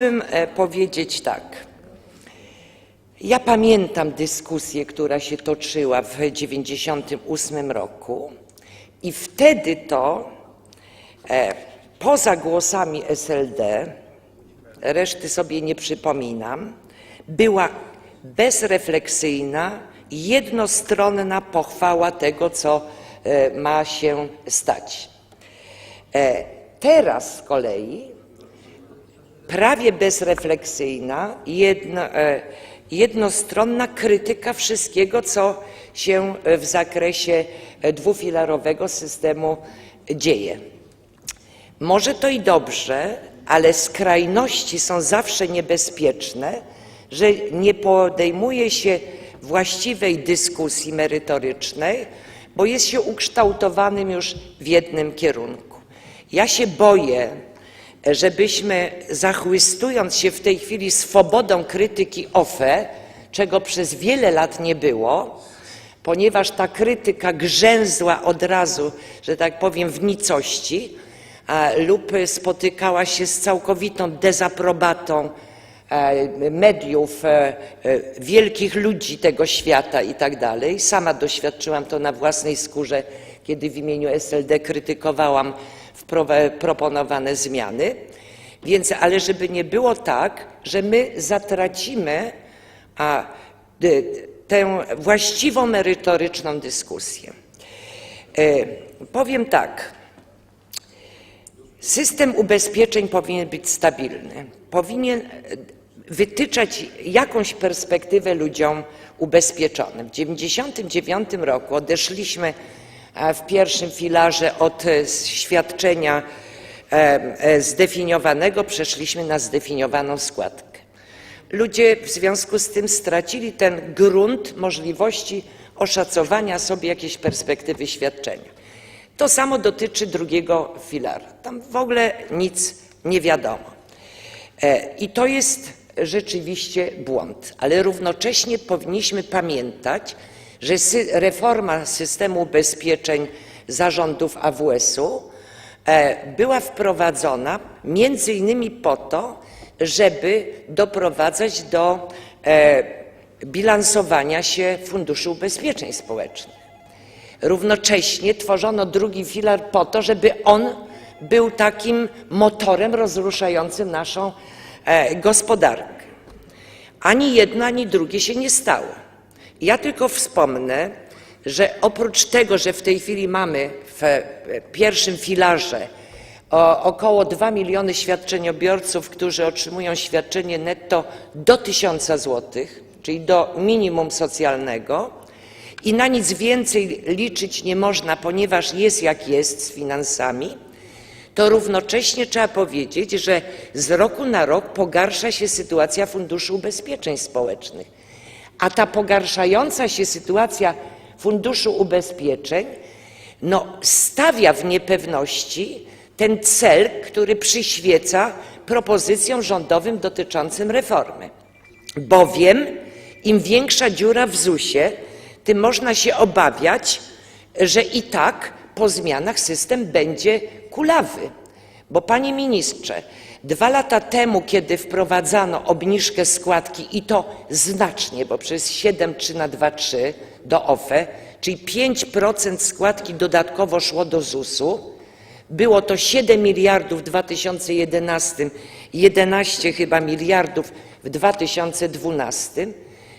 Chciałabym e, powiedzieć tak. Ja pamiętam dyskusję, która się toczyła w 1998 roku i wtedy to e, poza głosami SLD, reszty sobie nie przypominam, była bezrefleksyjna, jednostronna pochwała tego, co e, ma się stać. Teraz z kolei prawie bezrefleksyjna, jedno, e, jednostronna krytyka wszystkiego, co się w zakresie e, dwufilarowego systemu dzieje. Może to i dobrze, ale skrajności są zawsze niebezpieczne, że nie podejmuje się właściwej dyskusji merytorycznej, bo jest się ukształtowanym już w jednym kierunku. Ja się boję, żebyśmy zachłystując się w tej chwili swobodą krytyki OFE, czego przez wiele lat nie było, ponieważ ta krytyka grzęzła od razu, że tak powiem, w nicości lub spotykała się z całkowitą dezaprobatą e, mediów, e, e, wielkich ludzi tego świata i tak dalej. Sama doświadczyłam to na własnej skórze, kiedy w imieniu SLD krytykowałam proponowane zmiany. Więc, ale żeby nie było tak, że my zatracimy a, d- tę właściwą merytoryczną dyskusję. E, powiem tak. System ubezpieczeń powinien być stabilny. Powinien e, wytyczać jakąś perspektywę ludziom ubezpieczonym. W 1999 roku odeszliśmy w pierwszym filarze od e, świadczenia e, e, zdefiniowanego, przeszliśmy na zdefiniowaną składkę. Ludzie w związku z tym stracili ten grunt możliwości oszacowania sobie jakiejś perspektywy świadczenia. To samo dotyczy drugiego filara. Tam w ogóle nic nie wiadomo. I to jest rzeczywiście błąd, ale równocześnie powinniśmy pamiętać, że reforma systemu ubezpieczeń zarządów AWS-u e, była wprowadzona między innymi po to, żeby doprowadzać do e, bilansowania się Funduszu Ubezpieczeń Społecznych. Równocześnie tworzono drugi filar po to, żeby on był takim motorem rozruszającym naszą e, gospodarkę. Ani jedno, ani drugie się nie stało. Ja tylko wspomnę, że oprócz tego, że w tej chwili mamy w e, pierwszym filarze około 2 miliony świadczeniobiorców, którzy otrzymują świadczenie netto do 1000 zł, czyli do minimum socjalnego, i na nic więcej liczyć nie można, ponieważ jest jak jest z finansami, to równocześnie trzeba powiedzieć, że z roku na rok pogarsza się sytuacja Funduszu Ubezpieczeń Społecznych. A ta pogarszająca się sytuacja Funduszu Ubezpieczeń no, stawia w niepewności ten cel, który przyświeca propozycjom rządowym dotyczącym reformy. Bowiem im większa dziura w ZUS-ie, tym można się obawiać, że i tak po zmianach system będzie kulawy. Bo panie ministrze, dwa lata temu, kiedy wprowadzano obniżkę składki i to znacznie, bo przez 7,3 na 2,3 do OFE, czyli 5% składki dodatkowo szło do ZUS-u, było to 7 miliardów w 2011, 11 chyba miliardów w 2012.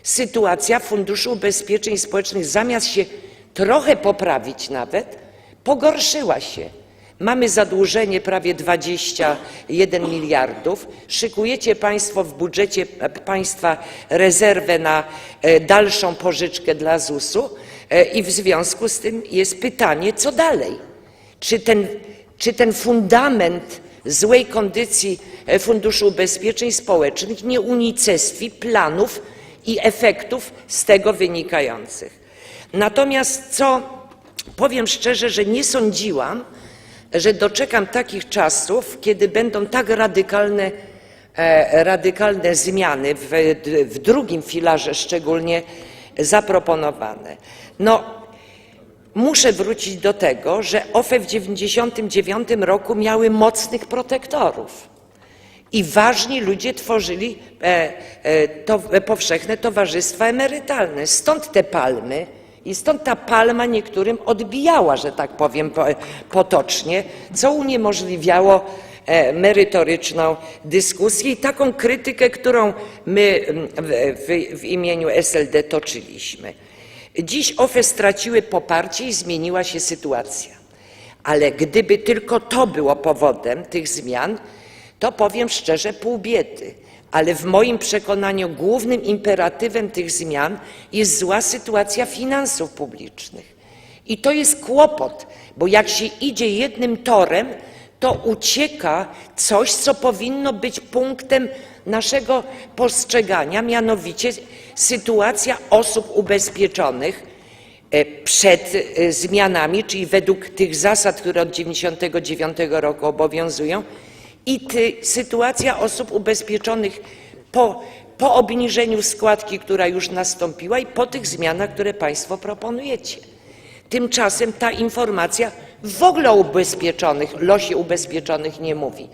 Sytuacja Funduszu Ubezpieczeń Społecznych zamiast się trochę poprawić nawet, pogorszyła się. Mamy zadłużenie prawie 21 miliardów. Szykujecie Państwo w budżecie e, państwa rezerwę na e, dalszą pożyczkę dla ZUS-u e, i w związku z tym jest pytanie, co dalej? Czy ten, czy ten fundament złej kondycji Funduszu Ubezpieczeń Społecznych nie unicestwi planów i efektów z tego wynikających? Natomiast co powiem szczerze, że nie sądziłam, że doczekam takich czasów, kiedy będą tak radykalne, e, radykalne zmiany w, w drugim filarze szczególnie zaproponowane. No, Muszę wrócić do tego, że OFE w 1999 roku miały mocnych protektorów. I ważni ludzie tworzyli e, e, to, powszechne towarzystwa emerytalne. Stąd te palmy i stąd ta palma niektórym odbijała, że tak powiem po, potocznie, co uniemożliwiało e, merytoryczną dyskusję i taką krytykę, którą my w, w imieniu SLD toczyliśmy. Dziś OFE straciły poparcie i zmieniła się sytuacja. Ale gdyby tylko to było powodem tych zmian, to powiem szczerze, pół biedy. Ale w moim przekonaniu głównym imperatywem tych zmian jest zła sytuacja finansów publicznych. I to jest kłopot, bo jak się idzie jednym torem, to ucieka coś, co powinno być punktem naszego postrzegania, mianowicie sytuacja osób ubezpieczonych e, przed e, zmianami, czyli według tych zasad, które od 1999 roku obowiązują, i ty, sytuacja osób ubezpieczonych po, po obniżeniu składki, która już nastąpiła, i po tych zmianach, które Państwo proponujecie. Tymczasem ta informacja w ogóle o ubezpieczonych, losie ubezpieczonych nie mówi.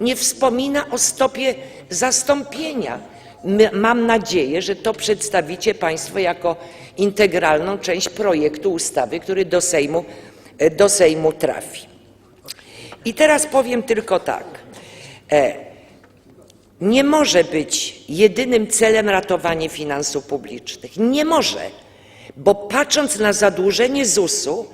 Nie wspomina o stopie zastąpienia. My, mam nadzieję, że to przedstawicie Państwo jako integralną część projektu ustawy, który do Sejmu, e, do Sejmu trafi. I teraz powiem tylko tak. E, nie może być jedynym celem ratowanie finansów publicznych. Nie może, bo patrząc na zadłużenie ZUS-u,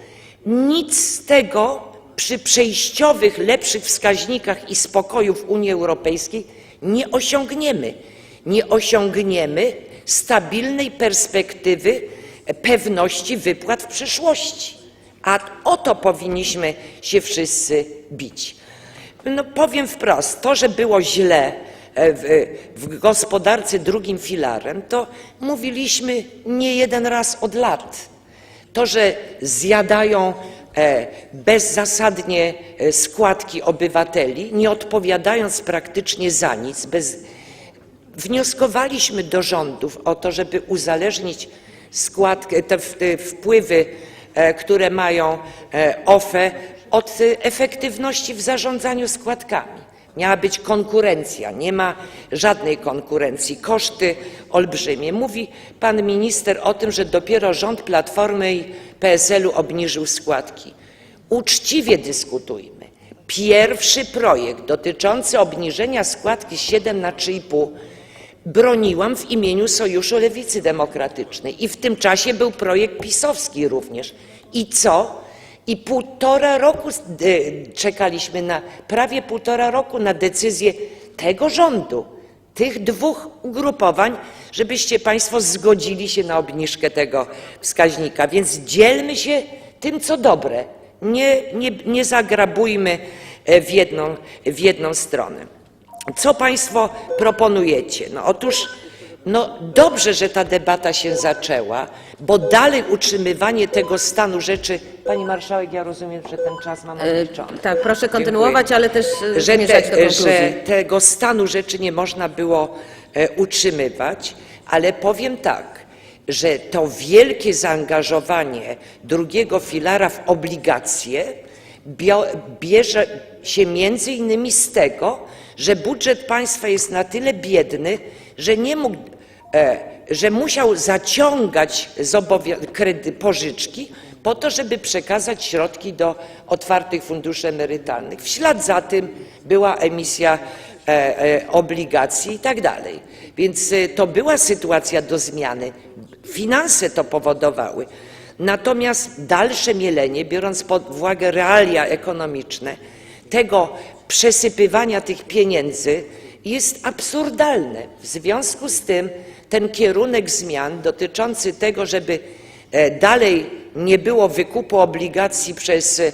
nic z tego przy przejściowych, lepszych wskaźnikach i spokoju w Unii Europejskiej nie osiągniemy. Nie osiągniemy stabilnej perspektywy pewności wypłat w przyszłości. A o to powinniśmy się wszyscy bić. No powiem wprost, to, że było źle e, w, w gospodarce drugim filarem, to mówiliśmy nie jeden raz od lat. To, że zjadają e, bezzasadnie e, składki obywateli, nie odpowiadając praktycznie za nic, bez... wnioskowaliśmy do rządów o to, żeby uzależnić składkę, te wpływy, które mają OFE, od e, efektywności w zarządzaniu składkami. Miała być konkurencja, nie ma żadnej konkurencji, koszty olbrzymie. Mówi pan minister o tym, że dopiero rząd Platformy i PSL-u obniżył składki. Uczciwie dyskutujmy. Pierwszy projekt dotyczący obniżenia składki z 7 na 3,5 broniłam w imieniu Sojuszu Lewicy Demokratycznej i w tym czasie był projekt pisowski również. I co? I półtora roku e, czekaliśmy na, prawie półtora roku na decyzję tego rządu, tych dwóch ugrupowań, żebyście Państwo zgodzili się na obniżkę tego wskaźnika. Więc dzielmy się tym, co dobre. Nie, nie, nie zagrabujmy e, w jedną, w jedną stronę. Co Państwo proponujecie? No otóż no dobrze, że ta debata się zaczęła, bo dalej utrzymywanie tego stanu rzeczy. Pani marszałek, ja rozumiem, że ten czas mam odliczony. Tak, proszę kontynuować, ale też e, Że, te, że tego stanu rzeczy nie można było e, utrzymywać, ale powiem tak, że to wielkie zaangażowanie drugiego filara w obligacje bierze się między innymi z tego, że budżet państwa jest na tyle biedny, że nie mógł, e, że musiał zaciągać kredy, pożyczki po to, żeby przekazać środki do otwartych funduszy emerytalnych. W ślad za tym była emisja e, e, obligacji i tak dalej. Więc e, to była sytuacja do zmiany. Finanse to powodowały. Natomiast dalsze mielenie, biorąc pod uwagę realia ekonomiczne, tego przesypywania tych pieniędzy jest absurdalne. W związku z tym ten kierunek zmian dotyczący tego, żeby e, dalej nie było wykupu obligacji przez e,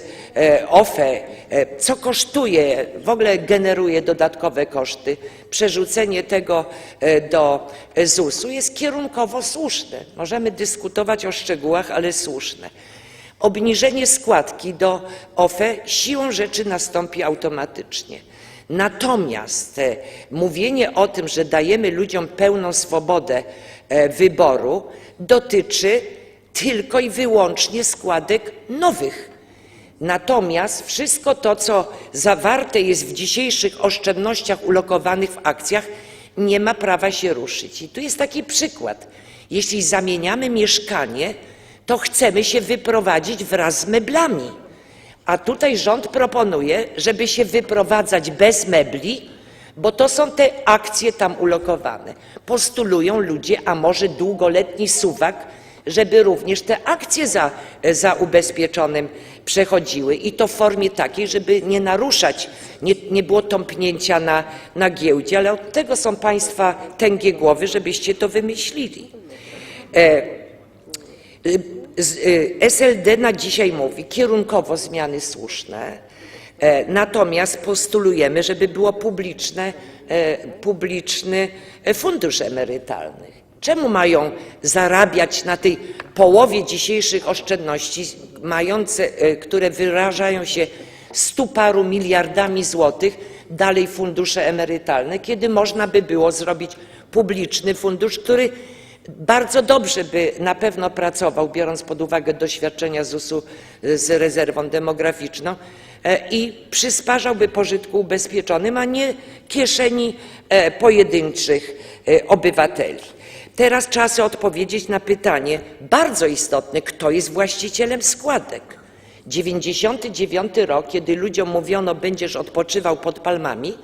OFE, e, co kosztuje, w ogóle generuje dodatkowe koszty, przerzucenie tego do ZUS-u jest kierunkowo słuszne. Możemy dyskutować o szczegółach, ale słuszne. Obniżenie składki do OFE siłą rzeczy nastąpi automatycznie. Natomiast e, mówienie o tym, że dajemy ludziom pełną swobodę e, wyboru, dotyczy tylko i wyłącznie składek nowych. Natomiast wszystko to, co zawarte jest w dzisiejszych oszczędnościach ulokowanych w akcjach, nie ma prawa się ruszyć. I tu jest taki przykład. Jeśli zamieniamy mieszkanie, to chcemy się wyprowadzić wraz z meblami. A tutaj rząd proponuje, żeby się wyprowadzać bez mebli, bo to są te akcje tam ulokowane. Postulują ludzie, a może długoletni suwak, żeby również te akcje za, za ubezpieczonym przechodziły i to w formie takiej, żeby nie naruszać, nie, nie było tąpnięcia na, na giełdzie, ale od tego są Państwa tęgie głowy, żebyście to wymyślili. Y, SLD na dzisiaj mówi kierunkowo zmiany słuszne, e, natomiast postulujemy, żeby było publiczne, e, publiczny e, fundusz emerytalny. Czemu mają zarabiać na tej połowie dzisiejszych oszczędności, mające, które wyrażają się stu paru miliardami złotych, dalej fundusze emerytalne, kiedy można by było zrobić publiczny fundusz, który bardzo dobrze by na pewno pracował, biorąc pod uwagę doświadczenia ZUS-u z rezerwą demograficzną e, i przysparzałby pożytku ubezpieczonym, a nie kieszeni e, pojedynczych e, obywateli. Teraz sobie odpowiedzieć na pytanie bardzo istotne, kto jest właścicielem składek. 99 rok, kiedy ludziom mówiono, będziesz odpoczywał pod palmami,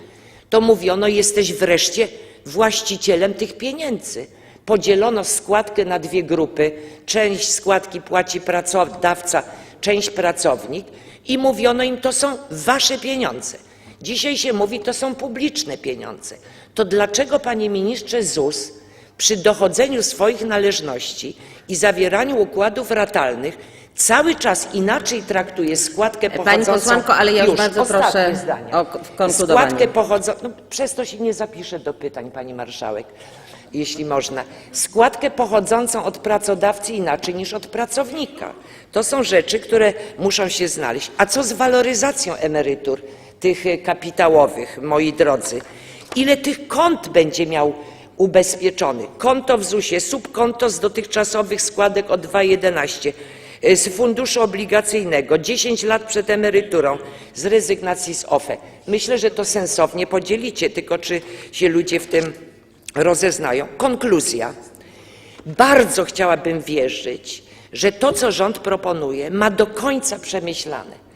to mówiono, jesteś wreszcie właścicielem tych pieniędzy. Podzielono składkę na dwie grupy. Część składki płaci pracodawca, część pracownik i mówiono im, to są wasze pieniądze. Dzisiaj się mówi, to są publiczne pieniądze. To dlaczego, panie ministrze ZUS, przy dochodzeniu swoich należności i zawieraniu układów ratalnych cały czas inaczej traktuje składkę Pani pochodzącą... posłanko, ale ja już bardzo ostatnie proszę zdanie. o konkludowanie. Składkę pochodzącą... No, przez to się nie zapiszę do pytań, pani marszałek, jeśli można. Składkę pochodzącą od pracodawcy inaczej niż od pracownika. To są rzeczy, które muszą się znaleźć. A co z waloryzacją emerytur tych e, kapitałowych, moi drodzy? Ile tych kont będzie miał ubezpieczony. Konto w ZUS-ie, subkonto z dotychczasowych składek o 2,11, y, z funduszu obligacyjnego, 10 lat przed emeryturą, z rezygnacji z OFE. Myślę, że to sensownie podzielicie, tylko czy się ludzie w tym rozeznają. Konkluzja. Bardzo chciałabym wierzyć, że to, co rząd proponuje, ma do końca przemyślane.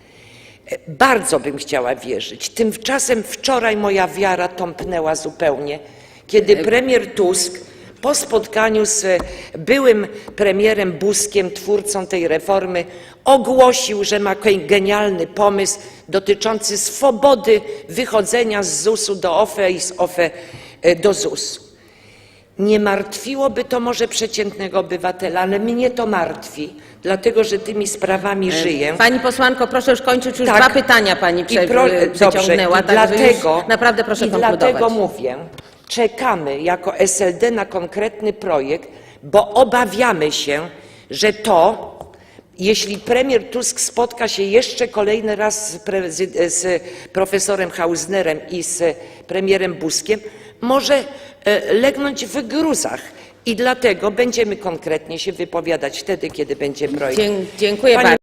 Bardzo bym chciała wierzyć. Tymczasem wczoraj moja wiara tąpnęła zupełnie, kiedy premier Tusk po spotkaniu z e, byłym premierem Buskiem, twórcą tej reformy, ogłosił, że ma genialny pomysł dotyczący swobody wychodzenia z ZUS-u do OFE i z OFE e, do ZUS-u. Nie martwiłoby to może przeciętnego obywatela, ale mnie to martwi, dlatego że tymi sprawami żyję. Pani posłanko, proszę już kończyć, już Tak. dwa pytania pani I prze, pro- przeciągnęła, dobrze, i także dlatego, już naprawdę proszę i konkludować. dlatego mówię, czekamy jako SLD na konkretny projekt, bo obawiamy się, że to, jeśli premier Tusk spotka się jeszcze kolejny raz z, prezy- z profesorem Hausnerem i z premierem Buskiem, może e, legnąć w gruzach. I dlatego będziemy konkretnie się wypowiadać wtedy, kiedy będzie projekt. Dziękuję bardzo.